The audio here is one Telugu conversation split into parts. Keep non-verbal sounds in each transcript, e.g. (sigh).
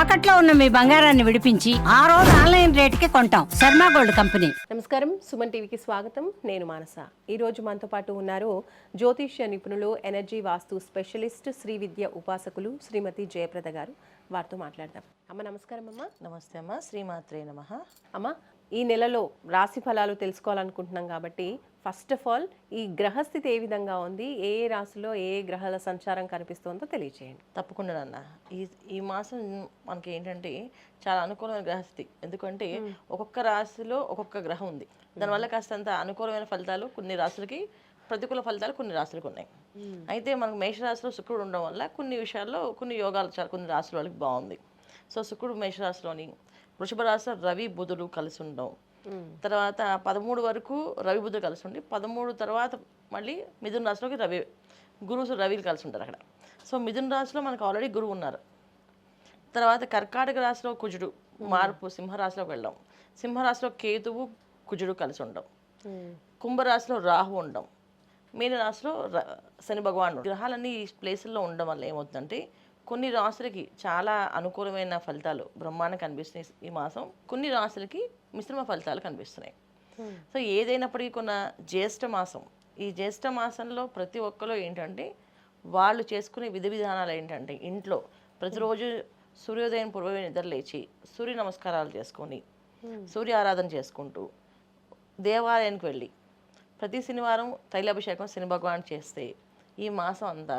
తాకట్లో ఉన్న మీ బంగారాన్ని విడిపించి ఆ రోజు ఆన్లైన్ రేటుకి కొంటాం. Sharma gold company. నమస్కారం. సుమన్ టీవీకి స్వాగతం. నేను మానస. ఈరోజు మనతో పాటు ఉన్నారు జ్యోతిష్య నిపుణులు ఎనర్జీ వాస్తు స్పెషలిస్ట్ శ్రీ విద్య ఉపాసకులు శ్రీమతి జయప్రద గారు. వారితో మాట్లాడదాం. అమ్మ నమస్కారం అమ్మ. నమస్తే అమ్మ. శ్రీమాత్రే నమ. అమ్మ ఈ నెలలో రాశి ఫలాలు తెలుసుకోవాలనుకుంటున్నాం కాబట్టి ఫస్ట్ ఆఫ్ ఆల్ ఈ గ్రహస్థితి ఏ విధంగా ఉంది? ఏ ఏ రాశిలో ఏ గ్రహాల సంచారం కనిపిస్తుందో తెలియచేయండి. తప్పకుండా నాన్న. ఈ ఈ మాసం మనకి ఏంటంటే చాలా అనుకూలమైన గ్రహస్థితి. ఎందుకంటే ఒక్కొక్క రాశిలో ఒక్కొక్క గ్రహం ఉంది. దానివల్ల కాస్తంత అనుకూలమైన ఫలితాలు కొన్ని రాశులకి ప్రతికూల ఫలితాలు కొన్ని రాశులకు ఉన్నాయి. అయితే మనకు మేషరాశిలో శుక్రుడు ఉండడం వల్ల కొన్ని విషయాల్లో కొన్ని యోగాలు చాలా కొన్ని రాశుల వాళ్ళకి బాగుంది. సో శుక్రుడు మేషరాశిలోని వృషభ రాశిలో రవి బుధుడు కలిసి ఉండడం తర్వాత పదమూడు వరకు రవి బుధుడు కలిసి ఉండి పదమూడు తర్వాత మళ్ళీ మిథున రాశిలోకి రవి గురువు రవిలు కలిసి ఉంటారు అక్కడ. సో మిథున రాశిలో మనకు ఆల్రెడీ గురువు ఉన్నారు. తర్వాత కర్కాటక రాశిలో కుజుడు మార్పు సింహరాశిలోకి వెళ్ళడం. సింహరాశిలో కేతువు కుజుడు కలిసి ఉండడం కుంభరాశిలో రాహు ఉండడం మీన రాశిలో ర- శని భగవానుడు. గ్రహాలన్నీ ఈ ప్లేసుల్లో ఉండడం వల్ల ఏమవుతుందంటే కొన్ని రాశులకి చాలా అనుకూలమైన ఫలితాలు బ్రహ్మాండం కనిపిస్తున్నాయి ఈ మాసం. కొన్ని రాశులకి మిశ్రమ ఫలితాలు కనిపిస్తున్నాయి. సో ఏదైనప్పటికీ కొన్న జ్యేష్ఠ మాసం. ఈ జ్యేష్ఠ మాసంలో ప్రతి ఒక్కరు ఏంటంటే వాళ్ళు చేసుకునే విధి విధానాలు ఏంటంటే ఇంట్లో ప్రతిరోజు సూర్యోదయం పూర్వమే నిద్ర లేచి సూర్య నమస్కారాలు చేసుకొని సూర్య ఆరాధన చేసుకుంటూ దేవాలయానికి వెళ్ళి ప్రతి శనివారం తైలాభిషేకం శని భగవాన్ చేస్తే ఈ మాసం అంతా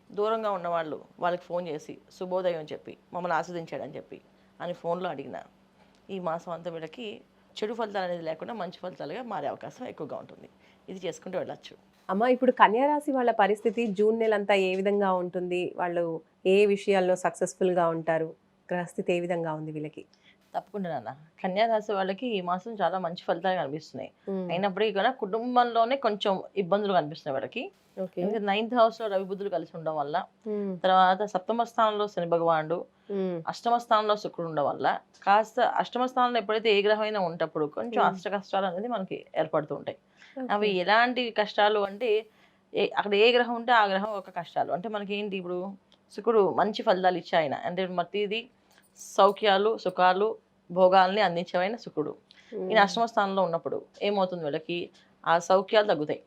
దూరంగా ఉన్నవాళ్ళు వాళ్ళకి ఫోన్ చేసి శుభోదయం అని చెప్పి మమ్మల్ని ఆస్వాదించాడని చెప్పి అని ఫోన్లో అడిగిన ఈ మాసం అంతా వీళ్ళకి చెడు ఫలితాలు అనేది లేకుండా మంచి ఫలితాలుగా మారే అవకాశం ఎక్కువగా ఉంటుంది. ఇది చేసుకుంటూ వెళ్ళచ్చు. అమ్మ ఇప్పుడు కన్యారాశి వాళ్ళ పరిస్థితి జూన్ నెలంతా ఏ విధంగా ఉంటుంది? వాళ్ళు ఏ విషయాల్లో సక్సెస్ఫుల్గా ఉంటారు? గ్రహస్థితి ఏ విధంగా ఉంది వీళ్ళకి? తప్పకుండా నాన్న. కన్యా రాశి వాళ్ళకి ఈ మాసం చాలా మంచి ఫలితాలు కనిపిస్తున్నాయి. అయినప్పటికీ కూడా కుటుంబంలోనే కొంచెం ఇబ్బందులు కనిపిస్తున్నాయి వాళ్ళకి. నైన్త్ హౌస్లో రవి బుద్ధులు కలిసి ఉండడం వల్ల తర్వాత సప్తమ స్థానంలో శని భగవానుడు అష్టమ స్థానంలో శుక్రుడు ఉండడం వల్ల కాస్త అష్టమ స్థానంలో ఎప్పుడైతే ఏ గ్రహమైనా ఉంటప్పుడు కొంచెం అష్ట కష్టాలు అనేది మనకి ఏర్పడుతూ ఉంటాయి. అవి ఎలాంటి కష్టాలు అంటే అక్కడ ఏ గ్రహం ఉంటే ఆ గ్రహం ఒక కష్టాలు. అంటే మనకి ఏంటి ఇప్పుడు శుక్రుడు మంచి ఫలితాలు ఇచ్చే ఆయన అంటే ప్రతిదీ సౌఖ్యాలు సుఖాలు భోగాల్ని అందించేవైన శుక్రుడు ఈయన అష్టమ స్థానంలో ఉన్నప్పుడు ఏమవుతుంది వీళ్ళకి? ఆ సౌఖ్యాలు తగ్గుతాయి.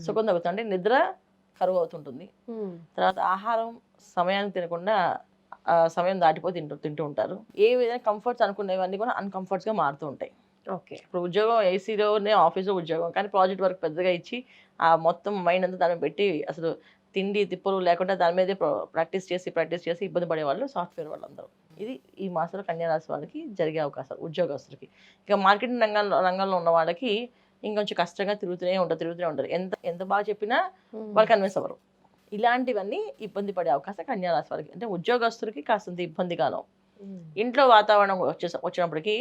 సుఖం తగ్గుతుంది. అంటే నిద్ర కరువు అవుతుంటుంది. తర్వాత ఆహారం సమయానికి తినకుండా ఆ సమయం దాటిపోయి తింటూ తింటూ ఉంటారు. ఏ విధంగా కంఫర్ట్స్ అనుకునేవన్నీ కూడా అన్కంఫర్ట్స్గా మారుతూ ఉంటాయి. ఓకే. ఇప్పుడు ఉద్యోగం ఏసీలోనే ఆఫీస్లో ఉద్యోగం. కానీ ప్రాజెక్ట్ వర్క్ పెద్దగా ఇచ్చి ఆ మొత్తం మైండ్ అంతా దాన్ని పెట్టి అసలు తిండి తిప్పలు లేకుండా దాని మీదే ప్రాక్టీస్ చేసి ప్రాక్టీస్ చేసి ఇబ్బంది పడే వాళ్ళు సాఫ్ట్వేర్ వాళ్ళందరూ. ఇది ఈ మాసంలో కన్యా రాశి వాళ్ళకి జరిగే అవకాశాలు ఉద్యోగస్తులకి. ఇక మార్కెటింగ్ రంగంలో రంగంలో ఉన్న వాళ్ళకి ఇంకొంచెం కష్టంగా తిరుగుతూనే ఉంటారు తిరుగుతూనే ఉంటారు. ఎంత ఎంత బాగా చెప్పినా వాళ్ళు కన్విన్స్ అవ్వరు. ఇలాంటివన్నీ ఇబ్బంది పడే అవకాశం కన్యా రాశి వాళ్ళకి అంటే ఉద్యోగస్తులకి కాస్తంత ఇబ్బందిగాను. ఇంట్లో వాతావరణం వచ్చే వచ్చినప్పటికీ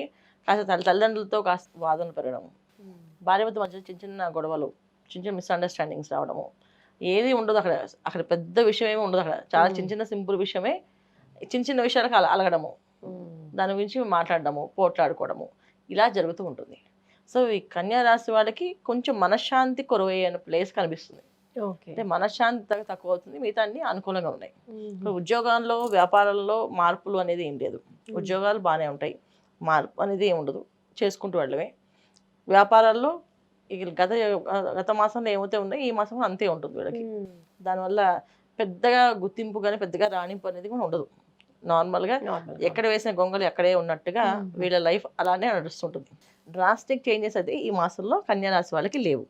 కాస్త తల్లి తల్లిదండ్రులతో కాస్త వాదన పెరగడం. భార్యభర్త మధ్య చిన్న చిన్న గొడవలు చిన్న చిన్న మిస్అండర్స్టాండింగ్స్ రావడము. ఏది ఉండదు అక్కడ. అక్కడ పెద్ద విషయం ఏమి ఉండదు అక్కడ. చాలా చిన్న చిన్న సింపుల్ విషయమే చిన్న చిన్న విషయాలకు అల అలగడము. దాని గురించి మాట్లాడడము పోట్లాడుకోవడము. ఇలా జరుగుతూ ఉంటుంది. సో ఈ కన్యా రాశి వాళ్ళకి కొంచెం మనశ్శాంతి కొరవయ్యే ప్లేస్ కనిపిస్తుంది. అంటే మనశ్శాంతి తక్కువ అవుతుంది మిగతా అన్ని అనుకూలంగా ఉన్నాయి. ఉద్యోగాల్లో వ్యాపారాల్లో మార్పులు అనేది ఏం లేదు. ఉద్యోగాలు బాగానే ఉంటాయి. మార్పు అనేది ఏమి ఉండదు. చేసుకుంటూ వెళ్ళడమే. వ్యాపారాల్లో ఇక గత గత మాసంలో ఏమైతే ఉన్నాయో ఈ మాసం అంతే ఉంటుంది వీళ్ళకి. దానివల్ల పెద్దగా గుర్తింపు కానీ పెద్దగా రాణింపు అనేది కూడా ఉండదు. నార్మల్గా ఎక్కడ వేసిన గొంగలు ఎక్కడే ఉన్నట్టుగా వీళ్ళ లైఫ్ అలానే నడుస్తుంటుంది. డ్రాస్టిక్ చేంజెస్ అయితే ఈ మాసంలో కన్యా రాశి వాళ్ళకి లేవు.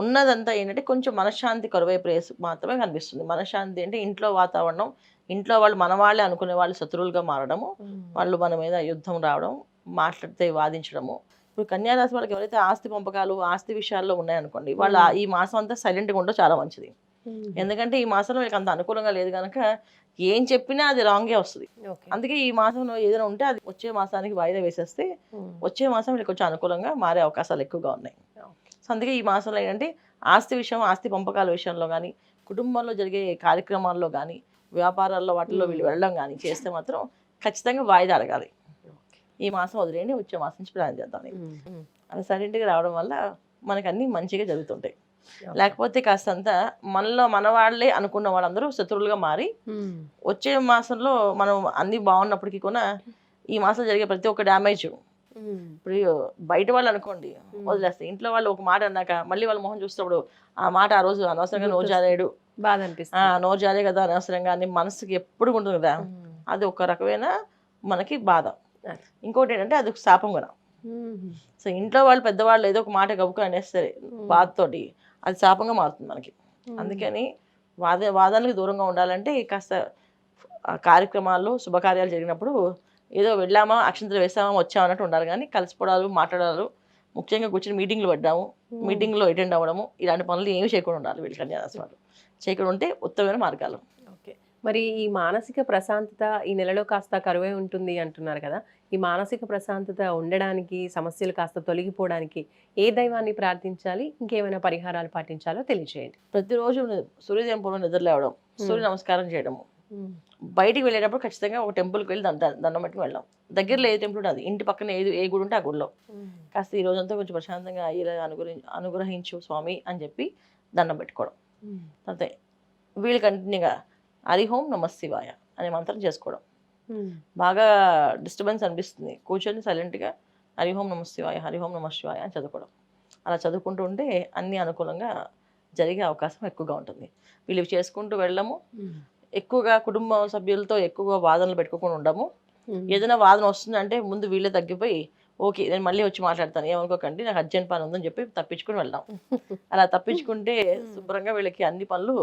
ఉన్నదంతా ఏంటంటే కొంచెం మనశ్శాంతి కరువై ప్లేస్ మాత్రమే కనిపిస్తుంది. మనశ్శాంతి అంటే ఇంట్లో వాతావరణం ఇంట్లో వాళ్ళు మన వాళ్ళే అనుకునే వాళ్ళు శత్రువులుగా మారడము వాళ్ళు మన మీద యుద్ధం రావడం మాట్లాడితే వాదించడము. ఇప్పుడు కన్యారాశి వాళ్ళకి ఎవరైతే ఆస్తి పంపకాలు ఆస్తి విషయాల్లో ఉన్నాయనుకోండి వాళ్ళు ఈ మాసం అంతా సైలెంట్గా ఉండడం చాలా మంచిది. ఎందుకంటే ఈ మాసంలో వీళ్ళకి అంత అనుకూలంగా లేదు కనుక ఏం చెప్పినా అది రాంగే వస్తుంది. అందుకే ఈ మాసంలో ఏదైనా ఉంటే అది వచ్చే మాసానికి వాయిదా వేసేస్తే వచ్చే మాసం వీళ్ళకి కొంచెం అనుకూలంగా మారే అవకాశాలు ఎక్కువగా ఉన్నాయి. సో అందుకే ఈ మాసంలో ఏంటంటే ఆస్తి విషయం ఆస్తి పంపకాల విషయంలో కానీ కుటుంబంలో జరిగే కార్యక్రమాల్లో కానీ వ్యాపారాల్లో వాటిల్లో వీళ్ళు వెళ్ళడం కానీ చేస్తే మాత్రం ఖచ్చితంగా వాయిదా అడగాలి. ఈ మాసం వదిలేయండి వచ్చే మాసం నుంచి ప్లాన్ చేద్దాం అలా సైలెంట్గా రావడం వల్ల మనకి అన్ని మంచిగా జరుగుతుంటాయి. లేకపోతే కాస్తంత మనలో మన వాళ్ళే అనుకున్న వాళ్ళందరూ శత్రువులుగా మారి వచ్చే మాసంలో మనం అన్ని బాగున్నప్పటికీ కూడా ఈ మాసం జరిగే ప్రతి ఒక్క డ్యామేజ్ ఇప్పుడు బయట వాళ్ళు అనుకోండి వదిలేస్తే ఇంట్లో వాళ్ళు ఒక మాట అన్నాక మళ్ళీ వాళ్ళ మొహం చూసినప్పుడు ఆ మాట ఆ రోజు అనవసరంగా నోరు జారాడు బాధ ఆ, అనిపిస్తుంది. నోరు జారే కదా అనవసరంగా అని మనసుకి ఎప్పుడు ఉంటుంది? కదా అది ఒక రకమైన మనకి బాధ. ఇంకోటి ఏంటంటే అది ఒక శాపం కూడా. సో ఇంట్లో వాళ్ళు పెద్దవాళ్ళు ఏదో ఒక మాట గబుకు అనేస్తారు బాధతోటి అది శాపంగా మారుతుంది మనకి. అందుకని వాద వాదనలకు దూరంగా ఉండాలంటే కాస్త ఆ కార్యక్రమాలు శుభకార్యాలు జరిగినప్పుడు ఏదో వెళ్ళామా అక్షంతలు వేసామా వచ్చామా అన్నట్టు ఉండాలి. కానీ కలిసిపోవడాలు మాట్లాడాలు ముఖ్యంగా కూర్చొని మీటింగ్లు పెట్టాము మీటింగ్లో అటెండ్ అవ్వడము ఇలాంటి పనులు ఏమి చేయకుండా ఉండాలి వీళ్ళు వాళ్ళు. చేయకుండా ఉంటే ఉత్తమమైన మార్గాలు. మరి ఈ మానసిక ప్రశాంతత ఈ నెలలో కాస్త కరువై ఉంటుంది అంటున్నారు కదా! ఈ మానసిక ప్రశాంతత ఉండడానికి సమస్యలు కాస్త తొలగిపోవడానికి ఏ దైవాన్ని ప్రార్థించాలి? ఇంకేమైనా పరిహారాలు పాటించాలో తెలియజేయండి ప్రతిరోజు సూర్యోదయం పూర్వం నిద్ర లేవడం సూర్య నమస్కారం చేయడము. బయటికి వెళ్ళేటప్పుడు ఖచ్చితంగా ఒక టెంపుల్కి వెళ్ళి దండ దండం పెట్టుకుని వెళ్ళాం దగ్గరలో ఏ టెంపుల్ ఉంటుంది ఇంటి పక్కన ఏది ఏ గుడి ఉంటే ఆ గుడిలో. కాస్త ఈ రోజంతా కొంచెం ప్రశాంతంగా అయ్యేలా అనుగ్రహి అనుగ్రహించు స్వామి అని చెప్పి దండం పెట్టుకోవడం. అంతే. వీళ్ళు కంటిన్యూగా హరిహోం నమ శివాయ అనే మంత్రం చేసుకోవడం. బాగా డిస్టర్బెన్స్ అనిపిస్తుంది. కూర్చొని సైలెంట్గా హరిహోం నమ శివాయ హరిహోం నమ శివాయ అని చదువుకోవడం. అలా చదువుకుంటూ ఉంటే అన్ని అనుకూలంగా జరిగే అవకాశం ఎక్కువగా ఉంటుంది. వీళ్ళు చేసుకుంటూ వెళ్ళము. ఎక్కువగా కుటుంబ సభ్యులతో ఎక్కువగా వాదనలు పెట్టుకోకుండా ఉండము. ఏదైనా వాదన వస్తుందంటే ముందు వీళ్ళే తగ్గిపోయి ఓకే నేను మళ్ళీ వచ్చి మాట్లాడతాను. ఏమనుకోకండి నాకు అర్జెంట్ పని ఉందని చెప్పి తప్పించుకుని వెళ్దాం. (laughs) అలా తప్పించుకుంటే శుభ్రంగా వీళ్ళకి అన్ని పనులు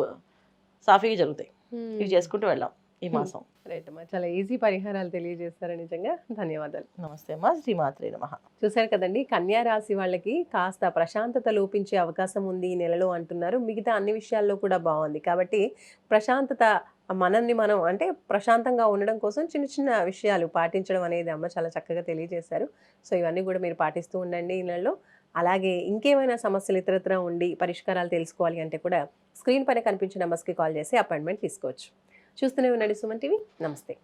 సాఫీగా జరుగుతాయి. ఇవి చేసుకుంటూ వెళ్ళాం ఈ మాసం. రైట్ అమ్మా. చాలా ఈజీ పరిహారాలు తెలియజేస్తారు నిజంగా ధన్యవాదాలు. నమస్తే అమ్మా. శ్రీమాత్రే నమ. చూశారు కదండి కన్యా రాశి వాళ్ళకి కాస్త ప్రశాంతత లోపించే అవకాశం ఉంది ఈ నెలలో అంటున్నారు. మిగతా అన్ని విషయాల్లో కూడా బాగుంది. కాబట్టి ప్రశాంతత మనల్ని మనం అంటే ప్రశాంతంగా ఉండడం కోసం చిన్న చిన్న విషయాలు పాటించడం అనేది అమ్మ చాలా చక్కగా తెలియజేశారు. సో ఇవన్నీ కూడా మీరు పాటిస్తూ ఉండండి ఈ నెలలో. అలాగే ఇంకేమైనా సమస్యలు ఇతరత్ర ఉండి పరిష్కారాలు తెలుసుకోవాలి అంటే కూడా స్క్రీన్ పైన కనిపించిన నెంబర్స్కి కాల్ చేసి అపాయింట్మెంట్ తీసుకోవచ్చు. చూస్తూనే ఉండండి సుమన్ టీవీ. నమస్తే.